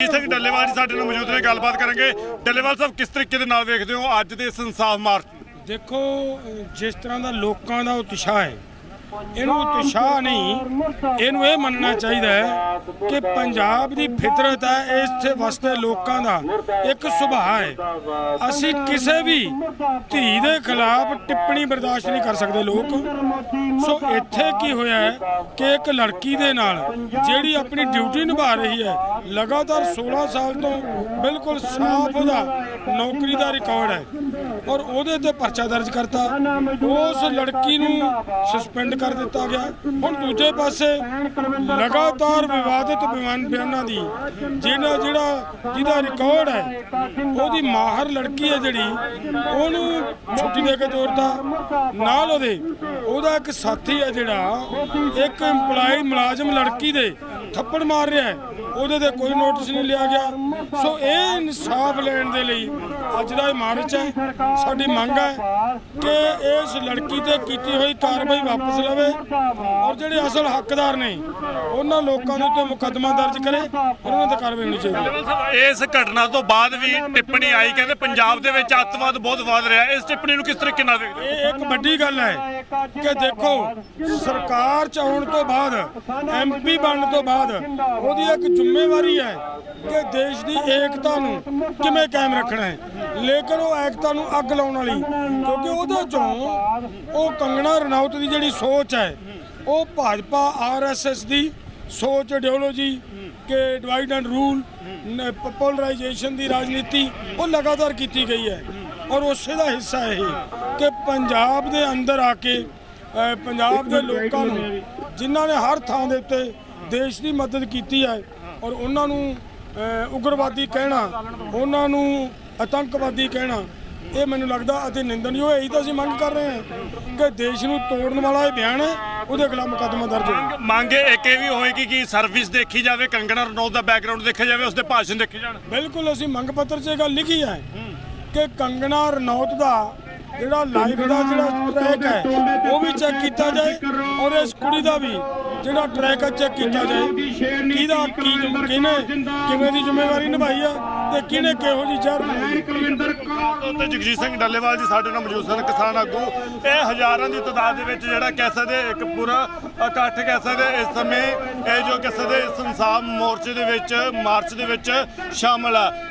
ਜੀ ਸਿੰਘ ਡੱਲੇਵਾਲ ਜੀ ਸਾਡੇ ਨਾਲ ਮੌਜੂਦ ਨੇ, ਗੱਲਬਾਤ ਕਰਾਂਗੇ। ਡੱਲੇਵਾਲ ਸਾਹਿਬ, ਕਿਸ ਤਰੀਕੇ ਦੇ ਨਾਲ ਵੇਖਦੇ ਹੋ ਅੱਜ ਦੇ ਇਸ ਇਨਸਾਫ ਮਾਰਚ ਦੇਖੋ, ਜਿਸ ਤਰ੍ਹਾਂ ਦਾ ਲੋਕਾਂ ਦਾ ਉਤਸ਼ਾਹ ਹੈ ਇਹਨੂੰ ਉਤਸ਼ਾਹ ਨਹੀਂ, ਇਹਨੂੰ ਇਹ ਮੰਨਣਾ ਚਾਹੀਦਾ ਹੈ ਕਿ ਪੰਜਾਬ ਦੀ ਫਿਤਰਤ ਹੈ, ਇਸ ਵਸਤੇ ਲੋਕਾਂ ਦਾ ਇੱਕ ਸੁਭਾਅ ਹੈ। ਅਸੀਂ ਕਿਸੇ ਵੀ ਧੀ ਦੇ ਖਿਲਾਫ ਟਿੱਪਣੀ ਬਰਦਾਸ਼ਤ ਨਹੀਂ ਕਰ ਸਕਦੇ ਲੋਕ। ਸੋ ਇੱਥੇ ਕੀ ਹੋਇਆ ਹੈ ਕਿ ਇੱਕ ਲੜਕੀ ਦੇ ਨਾਲ ਜਿਹੜੀ ਆਪਣੀ ਡਿਊਟੀ ਨਿਭਾ ਰਹੀ ਹੈ, ਲਗਾਤਾਰ 16 ਸਾਲ ਤੋਂ ਬਿਲਕੁਲ ਸਾਫ਼ ਉਹਦਾ ਨੌਕਰੀ ਦਾ ਰਿਕਾਰਡ ਹੈ ਔਰ ਉਹਦੇ ਤੇ ਪਰਚਾ ਦਰਜ ਕਰਤਾ। ਉਸ ਲੜਕੀ ਨੂੰ ਸਸਪੈਂਡ ਕਰ ਦਿੱਤਾ ਗਿਆ। ਹੁਣ ਦੂਜੇ ਪਾਸੇ ਲਗਾਤਾਰ ਵਿਵਾਦਿਤ ਬਿਆਨ ਬਿਆਨਾਂ ਦੀ ਜਿਹੜਾ ਜਿਹੜਾ, ਜਿਹਦਾ ਰਿਕਾਰਡ ਹੈ, ਉਹਦੀ ਮਾਹਰ ਲੜਕੀ ਹੈ ਜਿਹੜੀ, ਉਹਨੂੰ ਛੁੱਟੀ ਦੇ ਕੇ ਤੋਰਤਾ। ਨਾਲ ਉਹਦੇ, ਉਹਦਾ ਇੱਕ ਸਾਥੀ ਹੈ ਜਿਹੜਾ, ਇੱਕ EMPLOYE ਮੁਲਾਜ਼ਮ ਲੜਕੀ ਦੇ ਥੱਪੜ ਮਾਰ ਰਿਹਾ ਹੈ। ਉਹਦੇ ਤੇ ਕੋਈ ਨੋਟਿਸ ਨਹੀਂ ਲਿਆ ਗਿਆ। ਸੋ ਇਹ ਇਨਸਾਫ ਲੈਣ ਦੇ ਲਈ ਅੱਜ ਦਾ ਇਹ ਮਾਰਚ ਹੈ। ਸਾਡੀ ਮੰਗ ਹੈ ਕਿ ਇਸ ਲੜਕੀ ਤੇ ਕੀਤੀ ਹੋਈ ਕਾਰਵਾਈ ਵਾਪਸ ਲਵੇ ਔਰ ਜਿਹੜੇ ਅਸਲ ਹੱਕਦਾਰ ਨੇ ਉਹਨਾਂ ਲੋਕਾਂ ਦੇ ਉੱਤੇ ਮੁਕੱਦਮਾ ਦਰਜ ਕਰੇ ਔਰ ਉਹਨਾਂ ਤੇ ਕਾਰਵਾਈ ਹੋਣੀ ਚਾਹੀਦੀ ਇਸ ਘਟਨਾ ਤੋਂ ਬਾਅਦ ਵੀ ਟਿੱਪਣੀ ਆਈ। ਕਹਿੰਦੇ ਪੰਜਾਬ ਦੇ ਵਿੱਚ ਅੱਤਵਾਦ ਬਹੁਤ ਵਧ ਰਿਹਾ ਇਸ ਟਿੱਪਣੀ ਨੂੰ ਕਿਸ ਤਰੀਕੇ ਨਾਲ ਵੇਖਦੇ ਹੋ? ਇਹ ਇੱਕ ਵੱਡੀ ਗੱਲ ਹੈ ਕਿ ਦੇਖੋ ਸਰਕਾਰ ਚ ਆਉਣ ਤੋਂ ਬਾਅਦ ਐਮਪੀ ਬਣਨ ਤੋਂ ਬਾਅਦ ਉਹਦੀ ਇੱਕ ਜ਼ਿੰਮੇਵਾਰੀ ਹੈ ਕਿ ਦੇਸ਼ ਦੀ ਏਕਤਾ ਨੂੰ ਕਿਵੇਂ ਕਾਇਮ ਰੱਖਣਾ ਹੈ। ਲੇਕਿਨ ਉਹ ਏਕਤਾ ਨੂੰ ਅੱਗ ਲਾਉਣ ਵਾਲੀ, ਕਿਉਂਕਿ ਉਹਦੇ ਚੋਂ ਉਹ ਕੰਗਣਾ ਰਣੌਤ ਦੀ ਜਿਹੜੀ ਸੋਚ ਹੈ, ਉਹ ਭਾਜਪਾ ਆਰਐਸਐਸ ਦੀ ਸੋਚ ਆਈਡੀਓਲੋਜੀ ਕਿ ਡਿਵਾਈਡ ਐਂਡ ਰੂਲ ਪੋਲਰਾਈਜੇਸ਼ਨ ਦੀ ਰਾਜਨੀਤੀ, ਉਹ ਲਗਾਤਾਰ ਕੀਤੀ ਗਈ ਹੈ। ਔਰ ਉਸੇ ਦਾ ਹਿੱਸਾ ਇਹ ਕਿ ਪੰਜਾਬ ਦੇ ਅੰਦਰ ਆ ਕੇ ਪੰਜਾਬ ਦੇ ਲੋਕਾਂ ਨੂੰ, ਜਿਨ੍ਹਾਂ ਨੇ ਹਰ ਥਾਂ ਦੇ ਉੱਤੇ ਦੇਸ਼ ਦੀ ਮਦਦ ਕੀਤੀ ਹੈ ਔਰ ਉਹਨਾਂ ਨੂੰ ਉਗਰਵਾਦੀ ਕਹਿਣਾ ਉਹਨਾਂ ਨੂੰ ਆਤੰਕਵਾਦੀ ਕਹਿਣਾ ਇਹ ਮੈਨੂੰ ਲੱਗਦਾ ਅਤੇ ਨਿੰਦਣਯੋਗ ਹੈ। ਇਹੀ ਤਾਂ ਅਸੀਂ ਮੰਗ ਕਰ ਰਹੇ ਹਾਂ ਕਿ ਦੇਸ਼ ਨੂੰ ਤੋੜਨ ਵਾਲਾ ਇਹ ਬਿਆਨ ਹੈ ਉਹਦੇ ਖਿਲਾਫ ਮੁਕੱਦਮਾ ਦਰਜ ਹੋਵੇ। ਮੰਗ ਇੱਕ ਇਹ ਵੀ ਹੋਏਗੀ ਕਿ ਸਰਵਿਸ ਦੇਖੀ ਜਾਵੇ ਕੰਗਣਾ ਰਣੌਤ ਦਾ ਬੈਕਗ੍ਰਾਉਂਡ ਦੇਖਿਆ ਜਾਵੇ ਉਸਦੇ ਭਾਸ਼ਣ ਦੇਖੇ ਜਾਣ। ਬਿਲਕੁਲ ਅਸੀਂ ਮੰਗ ਪੱਤਰ 'ਚ ਇਹ ਗੱਲ ਲਿਖੀ ਹੈ ਕਿ ਕੰਗਣਾ ਰਣੌਤ ਦਾ ਜਿਹੜਾ ਲਾਈਫ ਦਾ ਜਿਹੜਾ ਟਰੈਕ ਹੈ, ਉਹ ਵੀ ਚੈੱਕ ਕੀਤਾ ਜਾਏ ਔਰ ਇਸ ਕੁੜੀ ਦਾ ਵੀ ਜਿਹੜਾ ਟਰੈਕ ਹੈ ਚੈੱਕ ਕੀਤਾ ਜਾਏ। ਕਿਹਦਾ, ਕੀ ਕਿਹਨੇ, ਕਿਵੇਂ ਦੀ ਜ਼ਿੰਮੇਵਾਰੀ ਨਿਭਾਈ ਆ ਤੇ ਕਿਹਨੇ ਕਿਹੋ ਜੀ ਜ਼ਹਿਰ ਤੇ ਜਗਜੀਤ ਸਿੰਘ ਡੱਲੇਵਾਲ ਜੀ ਸਾਡੇ ਨਾਲ ਮੌਜੂਦ ਸਨ, ਕਿਸਾਨ ਆਗੂ। ਇਹ ਹਜ਼ਾਰਾਂ ਦੀ ਤਾਦਾਦ ਦੇ ਵਿੱਚ ਜਿਹੜਾ ਕਹਿ ਸਕਦੇ, ਇੱਕ ਪੂਰਾ ਇਕੱਠ ਕਹਿ ਸਕਦੇ, ਇਸ ਸਮੇਂ ਇਹ ਜੋ ਕਹਿ ਸਕਦੇ ਇਸ ਮੋਰਚੇ ਦੇ ਵਿੱਚ, ਮਾਰਚ ਦੇ ਵਿੱਚ ਸ਼ਾਮਲ ਆ।